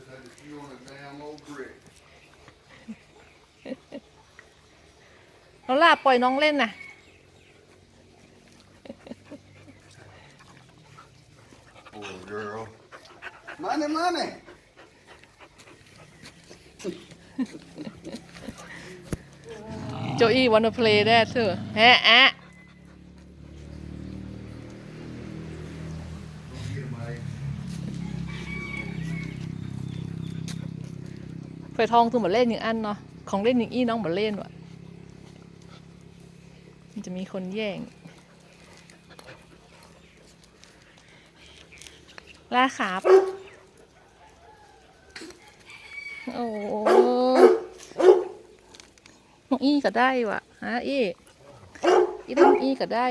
just had to chew on a damn old brick. น้องล่าปล่อยน้องเล่นน่ะ Poor girl. Money, money. โจอี้ wanna play that too แฮะแอะ ของตัวมาเล่นอย่างอี้น้องเหมือนเล่นว่ะมันจะมีคนแย่งล่าขาบโอ้หน้องอี้ก็ได้ว่ะฮะอี้อีน้องอี้ก็ได้